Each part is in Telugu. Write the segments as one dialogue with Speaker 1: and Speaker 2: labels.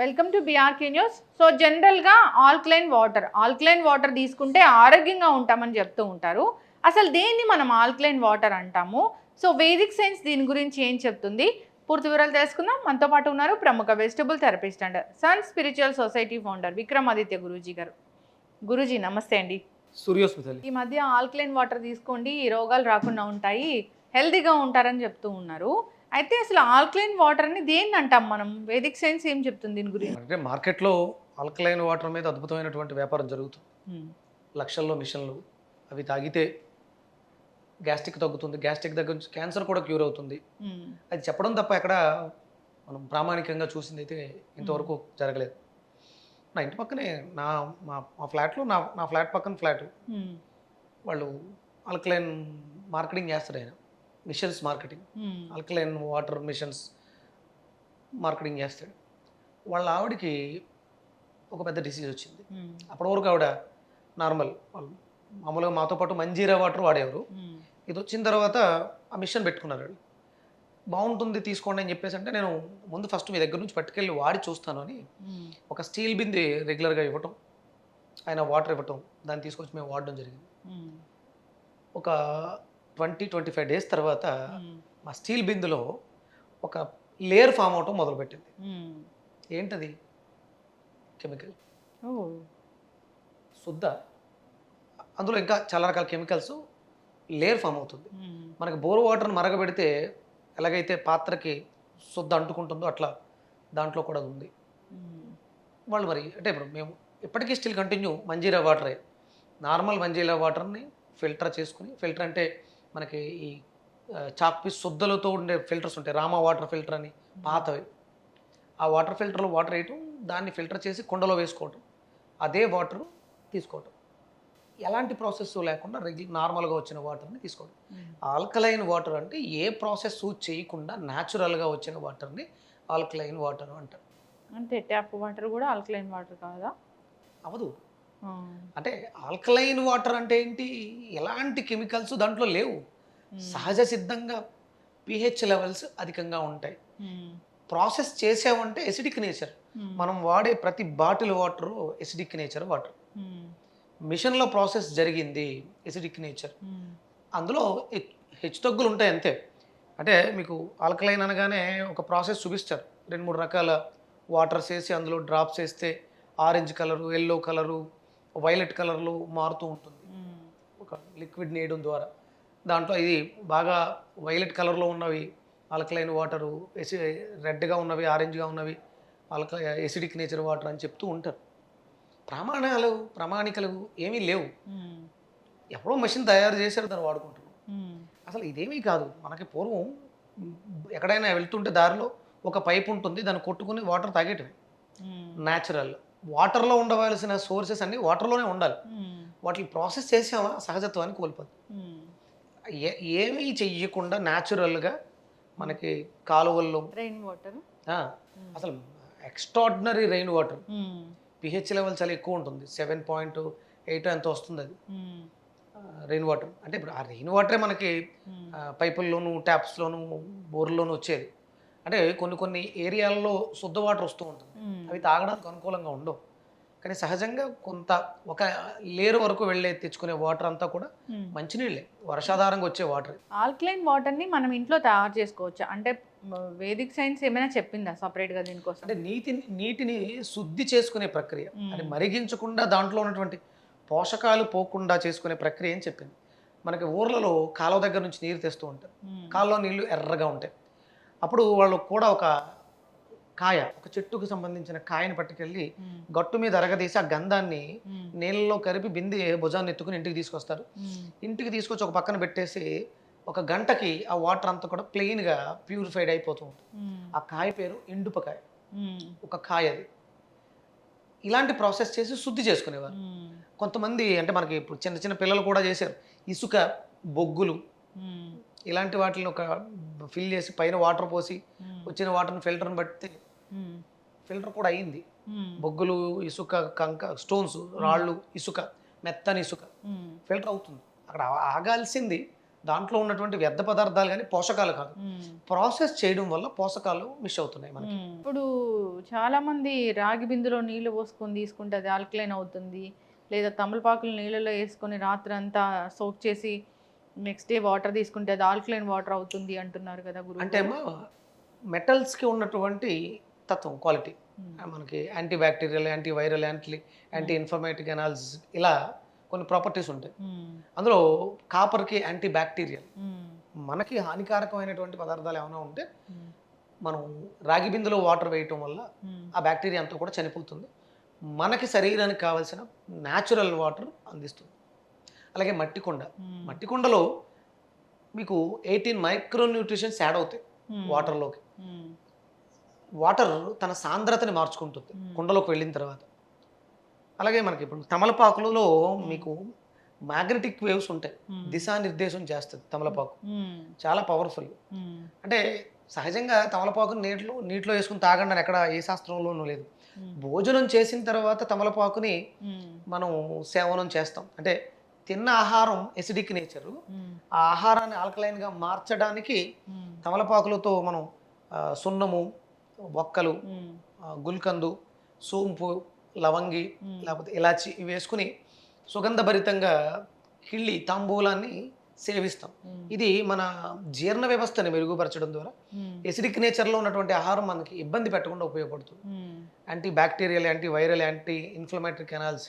Speaker 1: Welcome to BRK news so జనరల్గా ఆల్క్లైన్ వాటర్ ఆల్క్లైన్ వాటర్ తీసుకుంటే ఆరోగ్యంగా ఉంటామని చెప్తూ ఉంటారు. అసలు దేన్ని మనం ఆల్క్లైన్ వాటర్ అంటాము? సో వేదిక్ సైన్స్ దీని గురించి ఏం చెప్తుంది? పూర్తి వివరాలు తెలుసుకుందాం. మనతో పాటు ఉన్నారు ప్రముఖ vegetable therapist and sun spiritual society founder Vikramaditya Guruji గారు. గురూజీ నమస్తే అండి.
Speaker 2: సూర్యోస్మితలి.
Speaker 1: ఈ మధ్య ఆల్క్లైన్ వాటర్ తీసుకోండి ఈ రోగాలు రాకుండా ఉంటాయి హెల్తీగా ఉంటారని చెప్తూ ఉన్నారు. అయితే అసలు ఆల్క్లైన్ వాటర్ని దేన్ని అంటాం మనం? వేదిక్ సైన్స్ ఏం చెప్తుంది దీని గురించి?
Speaker 2: అంటే మార్కెట్లో ఆల్కలైన్ వాటర్ మీద అద్భుతమైనటువంటి వ్యాపారం జరుగుతుంది. లక్షల్లో మిషన్లు అవి తాగితే గ్యాస్ట్రిక్ తగ్గుతుంది. గ్యాస్ట్రిక్ దగ్గర నుంచి క్యాన్సర్ కూడా క్యూర్ అవుతుంది. అది చెప్పడం తప్ప ఎక్కడ మనం ప్రామాణికంగా చూసింది అయితే ఇంతవరకు జరగలేదు. నా ఇంటి పక్కనే నా మా మా ఫ్లాట్లో నా నా ఫ్లాట్ పక్కన ఫ్లాట్. వాళ్ళు ఆల్కలైన్ మార్కెటింగ్ చేస్తారు ఆయన machines marketing
Speaker 1: Hmm.
Speaker 2: Alkaline water machines marketing చేస్తాడు వాళ్ళ ఆవిడకి ఒక పెద్ద డిసీజ్ వచ్చింది
Speaker 1: Hmm.
Speaker 2: అప్పటి వరకు ఆవిడ నార్మల్ వాళ్ళు మామూలుగా మాతో పాటు మంజీరా వాటర్ వాడేవారు
Speaker 1: Hmm.
Speaker 2: ఇది వచ్చిన తర్వాత ఆ మిషన్ పెట్టుకున్నారు వాళ్ళు బాగుంటుంది తీసుకోండి అని చెప్పేసి అంటే నేను ముందు ఫస్ట్ మీ దగ్గర నుంచి పట్టుకెళ్ళి వాడి చూస్తాను అని
Speaker 1: Hmm.
Speaker 2: ఒక స్టీల్ బింది రెగ్యులర్గా ఇవ్వటం ఆయన వాటర్ ఇవ్వటం దాన్ని తీసుకొచ్చి మేము వాడడం జరిగింది
Speaker 1: Hmm.
Speaker 2: ఒక ట్వంటీ ట్వంటీ ఫైవ్ డేస్ తర్వాత. మా స్టీల్ బిందులో ఒక లేయర్ ఫామ్ అవటం మొదలుపెట్టింది. ఏంటది కెమికల్. శుద్ధ అందులో ఇంకా చాలా రకాల కెమికల్స్ లేయర్ ఫామ్ అవుతుంది. మనకి బోర్ వాటర్ని మరగబెడితే ఎలాగైతే పాత్రకి శుద్ధ అంటుకుంటుందో అట్లా దాంట్లో కూడా ఉంది. వాళ్ళు మరి అంటే ఇప్పుడు మేము ఇప్పటికీ స్టిల్ కంటిన్యూ మంజీరా వాటరే నార్మల్ మంజీరా వాటర్ని ఫిల్టర్ చేసుకుని ఫిల్టర్ అంటే మనకి ఈ ఆ, చాక్ పీస్ శుద్ధలతో ఉండే ఫిల్టర్స్ ఉంటాయి. రామా వాటర్ ఫిల్టర్ అని పాతవి. ఆ వాటర్ ఫిల్టర్లో వాటర్ వేయటం దాన్ని ఫిల్టర్ చేసి కుండలో వేసుకోవటం అదే వాటర్ తీసుకోవటం. ఎలాంటి ప్రాసెస్ లేకుండా రెగ్యు నార్మల్గా వచ్చిన వాటర్ని తీసుకోవడం. ఆల్కలైన్ వాటర్ అంటే ఏ ప్రాసెస్ చేయకుండా న్యాచురల్గా వచ్చిన వాటర్ని ఆల్కలైన్ వాటర్ అంటారు.
Speaker 1: అంటే ట్యాప్ వాటర్ కూడా ఆల్కలైన్ వాటర్ కాదా?
Speaker 2: అవదు. అంటే ఆల్కలైన్ వాటర్ అంటే ఏంటి ఎలాంటి కెమికల్స్ దాంట్లో లేవు. సహజ సిద్ధంగా పిహెచ్ లెవెల్స్ అధికంగా ఉంటాయి. ప్రాసెస్ చేసామంటే ఎసిడిక్ నేచర్. మనం వాడే ప్రతి bottle water acidic nature water. మిషన్లో ప్రాసెస్ జరిగింది ఎసిడిక్ నేచర్. అందులో హెచ్- హెచ్చు తగ్గులు ఉంటాయి అంతే అంటే మీకు ఆల్కలైన్ అనగానే ఒక ప్రాసెస్ చూపిస్తారు రెండు మూడు రకాల వాటర్స్ వేసి అందులో డ్రాప్స్ వేస్తే orange colour yellow colour violet కలర్లో మారుతూ ఉంటుంది. ఒక లిక్విడ్ నేయడం ద్వారా దాంట్లో ఇది బాగా వైలెట్ కలర్లో ఉన్నవి ఆల్కలైన్ వాటరు ఎసి రెడ్గా ఉన్నవి ఆరెంజ్గా ఉన్నవి ఆల్క ఎసిడిక్ నేచర్ వాటర్ అని చెప్తూ ఉంటారు ప్రమాణాలు ప్రామాణికలు ఏమీ లేవు. ఎప్పుడో మెషిన్ తయారు చేశారు దాన్ని వాడుకుంటున్నాం. అసలు ఇదేమీ కాదు మనకి పూర్వం ఎక్కడైనా వెళ్తుంటే దారిలో ఒక పైప్ ఉంటుంది దాన్ని కొట్టుకుని వాటర్ తాగేటివి. న్యాచురల్ వాటర్లో ఉండవలసిన సోర్సెస్ అన్నీ వాటర్లోనే ఉండాలి. వాటిని ప్రాసెస్ చేసామా సహజత్వాన్ని కోల్పోదు. ఏ ఏమీ చెయ్యకుండా న్యాచురల్గా మనకి కాలువల్లో
Speaker 1: రెయిన్ వాటర్.
Speaker 2: అసలు extraordinary rain water. PH level చాలా ఎక్కువ ఉంటుంది. సెవెన్ పాయింట్ ఎయిట్ ఎంత వస్తుంది అది. Rain water. అంటే ఇప్పుడు ఆ రెయిన్ వాటరే మనకి పైపుల్లోను ట్యాప్స్లోను బోర్లోను వచ్చేది. అంటే కొన్ని కొన్ని ఏరియాల్లో శుద్ధ వాటర్ వస్తూ ఉంటుంది. అవి తాగడానికి అనుకూలంగా ఉండవు. కానీ సహజంగా కొంత ఒక లేరు వరకు వెళ్ళే తెచ్చుకునే వాటర్ అంతా కూడా. మంచినీళ్ళే. వర్షాధారంగా వచ్చే వాటర్.
Speaker 1: ఆల్కలైన్ వాటర్ని మనం ఇంట్లో తయారు చేసుకోవచ్చా. అంటే వేదిక్ సైన్స్ ఏమైనా చెప్పిందా సపరేట్గా దీనికోసం?
Speaker 2: అంటే నీటిని నీటిని శుద్ధి చేసుకునే ప్రక్రియ. అది మరిగించకుండా దాంట్లో ఉన్నటువంటి పోషకాలు పోకుండా చేసుకునే ప్రక్రియ అని చెప్పింది. మనకి ఊర్లలో కాలువ దగ్గర నుంచి నీరు తెస్తూ ఉంటారు
Speaker 1: Hmm.
Speaker 2: కాలువ నీళ్ళు ఎర్రగా ఉంటాయి. అప్పుడు వాళ్ళు కూడా ఒక కాయ ఒక చెట్టుకు సంబంధించిన కాయని పట్టుకెళ్ళి. గట్టు మీద అరగదీసి ఆ గంధాన్ని. నీళ్ళలో కలిపి బింది భుజాన్ని ఎత్తుకుని ఇంటికి తీసుకొస్తారు. ఇంటికి తీసుకొచ్చి ఒక పక్కన పెట్టేసి ఒక గంటకి ఆ వాటర్ అంతా కూడా ప్లెయిన్గా ప్యూరిఫైడ్ అయిపోతూ ఉంటుంది. ఆ కాయ పేరు ఎండుపకాయ. ఒక కాయ అది ఇలాంటి ప్రాసెస్ చేసి శుద్ధి చేసుకునేవారు. కొంతమంది అంటే మనకి ఇప్పుడు చిన్న చిన్న పిల్లలు కూడా చేశారు ఇసుక బొగ్గులు. ఇలాంటి వాటిని ఒక ఫిల్ చేసి పైన వాటర్ పోసి. వచ్చిన వాటర్ని ఫిల్టర్ని బట్టి. ఫిల్టర్ కూడా అయింది. బొగ్గులు ఇసుక కంక స్టోన్స్ రాళ్ళు ఇసుక మెత్తని ఇసుక. ఫిల్టర్ అవుతుంది అక్కడ ఆగాల్సింది దాంట్లో ఉన్నటువంటి వ్యర్థ పదార్థాలు కానీ పోషకాలు కాదు. ప్రాసెస్ చేయడం వల్ల పోషకాలు మిస్ అవుతున్నాయి మనకి.
Speaker 1: ఇప్పుడు చాలా మంది రాగి బిందులో నీళ్ళు పోసుకొని తీసుకుంటే అది ఆల్కలైన్ అవుతుంది లేదా తమలపాకులు నీళ్ళలో వేసుకొని రాత్రి అంతా సోక్ చేసి నెక్స్ట్ డే వాటర్ తీసుకుంటే అది ఆల్కలైన్ వాటర్ అవుతుంది అంటున్నారు కదా గురు
Speaker 2: అంటే అమ్మా మెటల్స్కి ఉన్నటువంటి తత్వం క్వాలిటీ మనకి anti bacterial anti viral anti anti inflammatory analysis ఇలా కొన్ని ప్రాపర్టీస్ ఉంటాయి. అందులో కాపర్కి యాంటీ బ్యాక్టీరియల్ మనకి హానికారకమైనటువంటి పదార్థాలు ఏమైనా ఉంటే మనం రాగి బిందులో వాటర్ వేయటం వల్ల ఆ బ్యాక్టీరియా అంతా కూడా చనిపోతుంది. మనకి శరీరానికి కావాల్సిన న్యాచురల్ వాటర్ అందిస్తుంది. అలాగే మట్టి కుండ. మట్టి కుండలో మీకు ఎయిటీన్ మైక్రో న్యూట్రిషన్స్ యాడ్ అవుతాయి వాటర్లోకి. వాటర్ తన సాంద్రతని మార్చుకుంటుంది. కుండలోకి వెళ్ళిన తర్వాత. అలాగే మనకి ఇప్పుడు తమలపాకులలో మీకు మ్యాగ్నెటిక్ వేవ్స్ ఉంటాయి. దిశానిర్దేశం చేస్తుంది తమలపాకు. చాలా పవర్ఫుల్. అంటే సహజంగా తమలపాకుని నీటిలో నీటిలో వేసుకుని తాగండి అని ఎక్కడ ఏ శాస్త్రంలోనూ లేదు. భోజనం చేసిన తర్వాత తమలపాకుని మనం సేవనం చేస్తాం. అంటే తిన్న ఆహారం ఎసిడిక్ నేచరు ఆ ఆహారాన్ని ఆల్కలైన్గా మార్చడానికి తమలపాకులతో మనం సున్నము ఒక్కలు ఆ, గుల్కందు సోంపు లవంగి లేకపోతే ఇలాచి ఇవి వేసుకుని సుగంధభరితంగా కిళ్ళి తాంబూలాన్ని సేవిస్తాం. ఇది మన జీర్ణ వ్యవస్థని మెరుగుపరచడం ద్వారా ఎసిడిక్ నేచర్లో ఉన్నటువంటి ఆహారం మనకి ఇబ్బంది పెట్టకుండా ఉపయోగపడుతుంది. Anti bacterial anti viral anti inflammatory canals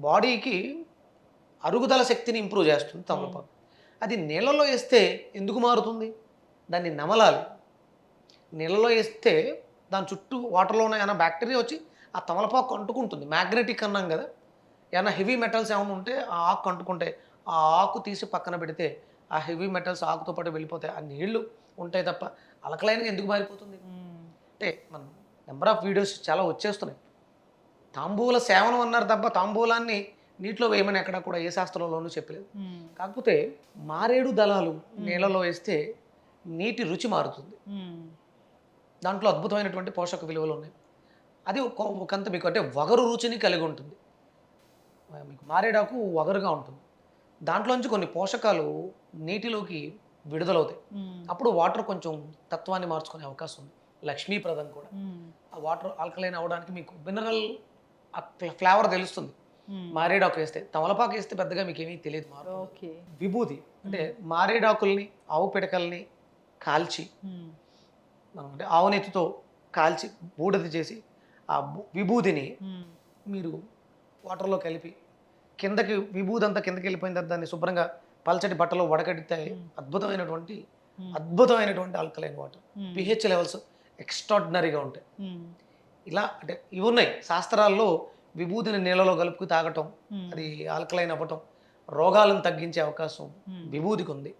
Speaker 2: బాడీకి అరుగుదల శక్తిని ఇంప్రూవ్ చేస్తుంది తమలపాకు. అది నీళ్ళలో వేస్తే ఎందుకు మారుతుంది? దాన్ని నమలాలి. నీళ్ళలో వేస్తే దాని చుట్టూ వాటర్లో ఉన్న ఏమైనా బ్యాక్టీరియా వచ్చి ఆ తమలపాకు అంటుకుంటుంది. మ్యాగ్నెటిక్ అన్నాం కదా. ఏమైనా హెవీ మెటల్స్ ఏమైనా ఉంటే ఆ ఆకు అంటుకుంటే ఆ ఆకు తీసి పక్కన పెడితే ఆ హెవీ మెటల్స్ ఆకుతో పాటు వెళ్ళిపోతాయి. ఆ నీళ్ళు ఉంటాయి తప్ప అలకలైనగా ఎందుకు మారిపోతుంది? అంటే మనం నెంబర్ ఆఫ్ వీడియోస్ చాలా వచ్చేస్తున్నాయి. తాంబూల సేవనం అన్నారు తప్ప తాంబూలాన్ని నీటిలో వేయమని ఎక్కడ కూడా ఏ శాస్త్రంలోనూ చెప్పలేదు. కాకపోతే మారేడు దళాలు నీళ్ళలో వేస్తే నీటి రుచి మారుతుంది. దాంట్లో అద్భుతమైనటువంటి పోషక విలువలు ఉన్నాయి. అది ఒక ఒకంత మీకు అంటే వగరు రుచిని కలిగి ఉంటుంది. మీకు మారేడాకు వగరుగా ఉంటుంది. దాంట్లోంచి కొన్ని పోషకాలు నీటిలోకి విడుదలవుతాయి. అప్పుడు వాటర్ కొంచెం తత్వాన్ని మార్చుకునే అవకాశం ఉంది. లక్ష్మీప్రదం కూడా. ఆ వాటర్ ఆల్కలైన్ అవ్వడానికి మీకు మినరల్ ఫ్లేవర్ తెలుస్తుంది. మారేడాకు వేస్తే తమలపాకు వేస్తే పెద్దగా మీకు. ఏమీ తెలియదు విభూది అంటే మారేడాకుల్ని ఆవు పిడకల్ని కాల్చి మనం అంటే ఆవు నెత్తితో కాల్చి బూడిద చేసి ఆ విభూదిని మీరు వాటర్లో కలిపి కిందకి విభూది అంతా కిందకి వెళ్ళిపోయిన తర్వాత దాన్ని శుభ్రంగా పల్చటి బట్టలో వడకడితే అద్భుతమైనటువంటి అద్భుతమైనటువంటి ఆల్కలైన్ వాటర్. పిహెచ్ లెవెల్స్ ఎక్స్ట్రాడినరీగా ఉంటాయి. ఇలా అంటే ఇవి ఉన్నాయి. శాస్త్రాల్లో విభూతిని నీళ్ళలో కలుపుకు తాగటం అది ఆల్కలైన్ అవ్వటం రోగాలను తగ్గించే అవకాశం విభూతికి ఉంది.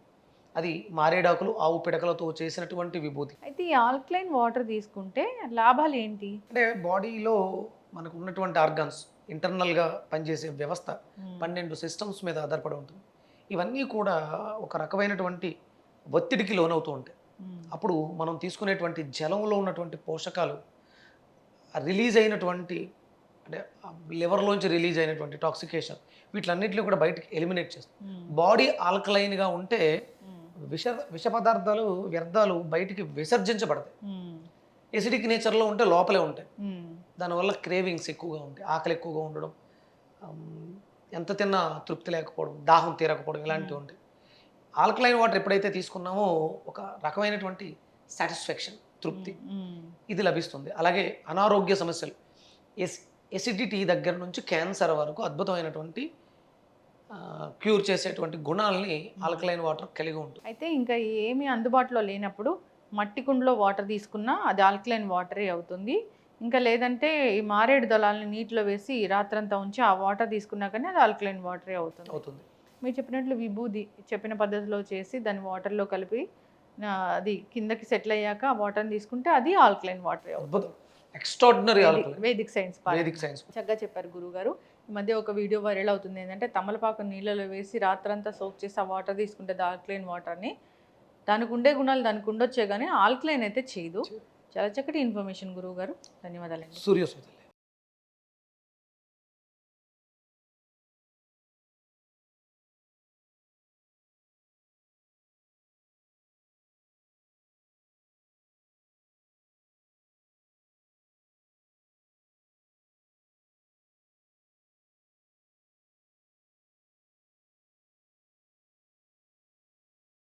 Speaker 2: అది మారేడాకులు ఆవు పిడకలతో చేసినటువంటి విభూతి.
Speaker 1: అయితే ఈ ఆల్కలైన్ వాటర్ తీసుకుంటే లాభాలు ఏంటి?
Speaker 2: అంటే బాడీలో మనకు ఉన్నటువంటి ఆర్గాన్స్ ఇంటర్నల్గా పనిచేసే వ్యవస్థ పన్నెండు సిస్టమ్స్ మీద ఆధారపడి ఉంటుంది. ఇవన్నీ కూడా ఒక రకమైనటువంటి ఒత్తిడికి లోనవుతూ ఉంటాయి. అప్పుడు మనం తీసుకునేటువంటి జలంలో ఉన్నటువంటి పోషకాలు రిలీజ్ అయినటువంటి అంటే లివర్లోంచి రిలీజ్ అయినటువంటి టాక్సికేషన్ వీటిలన్నింటినీ కూడా బయటికి ఎలిమినేట్ చేస్తుంది. బాడీ ఆల్కలైన్గా ఉంటే విష విష పదార్థాలు వ్యర్థాలు బయటికి విసర్జించబడతాయి. ఎసిడిక్ నేచర్లో ఉంటే లోపలే ఉంటాయి. దానివల్ల క్రేవింగ్స్ ఎక్కువగా ఉంటాయి ఆకలి ఎక్కువగా ఉండడం ఎంత తిన్నా తృప్తి లేకపోవడం దాహం తీరకపోవడం ఇలాంటివి ఉంటాయి. ఆల్కలైన్ వాటర్ ఎప్పుడైతే తీసుకున్నామో ఒక రకమైనటువంటి సాటిస్ఫాక్షన్ తృప్తి ఇది లభిస్తుంది. అలాగే అనారోగ్య సమస్యలు. ఎస్ ఎసిడిటీ దగ్గర నుంచి క్యాన్సర్ వరకు అద్భుతమైనటువంటి క్యూర్ చేసేటువంటి గుణాలని ఆల్కలైన్ వాటర్ కలిగి ఉంటుంది.
Speaker 1: అయితే ఇంకా ఏమీ అందుబాటులో లేనప్పుడు మట్టి కుండలో వాటర్ తీసుకున్నా అది ఆల్కలైన్ వాటరే అవుతుంది. ఇంకా లేదంటే ఈ మారేడు దళాలని నీటిలో వేసి రాత్రంతా ఉంచి ఆ వాటర్ తీసుకున్నా కానీ అది ఆల్కలైన్ వాటరే అవుతుంది.
Speaker 2: అవుతుంది.
Speaker 1: మీరు చెప్పినట్లు విభూది చెప్పిన పద్ధతిలో చేసి దాన్ని వాటర్లో కలిపి అది కిందకి సెటిల్ అయ్యాక ఆ వాటర్ని తీసుకుంటే అది ఆల్కలైన్ వాటరే అవుతుంది.
Speaker 2: అద్భుతం. Extraordinary
Speaker 1: Vedic science
Speaker 2: Vedic science
Speaker 1: చక్కగా చెప్పారు గురుగారు. ఈ మధ్య ఒక వీడియో వైరల్ అవుతుంది ఏంటంటే తమలపాకు నీళ్ళలో వేసి రాత్రంతా సోక్ చేసి ఆ వాటర్ తీసుకుంటే ఆల్కలైన్ వాటర్ని దానికి ఉండే గుణాలు దానికి ఉండొచ్చే కానీ ఆల్కలైన్ అయితే చేయదు. చాలా చక్కటి ఇన్ఫర్మేషన్ గురువు గారు ధన్యవాదాలండి.
Speaker 2: సూర్యోస్మిత